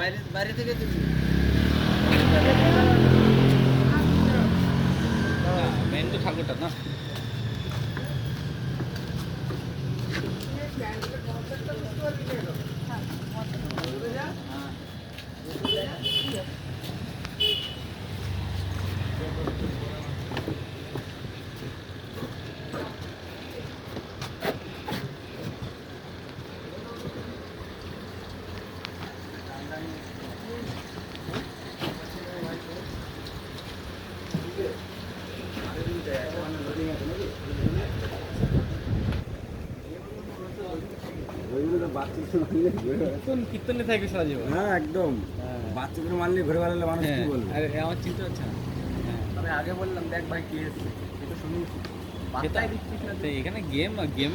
বাইরে বাইরে থেকে তুমি? মেন তো ঠাকুরটা না? কীর্তনে থাকবে সারা জীবন? হ্যাঁ একদম। হ্যাঁ। বাচ্চাদের মানলে ঘুরে বেড়ালে মানুষ কি হ্যাঁ, বলবে? আরে আমার চিন্তা হচ্ছে না। তবে আগে বললাম দেখ ভাই কি এসছে। এটা শুনি এখানে গেম গেম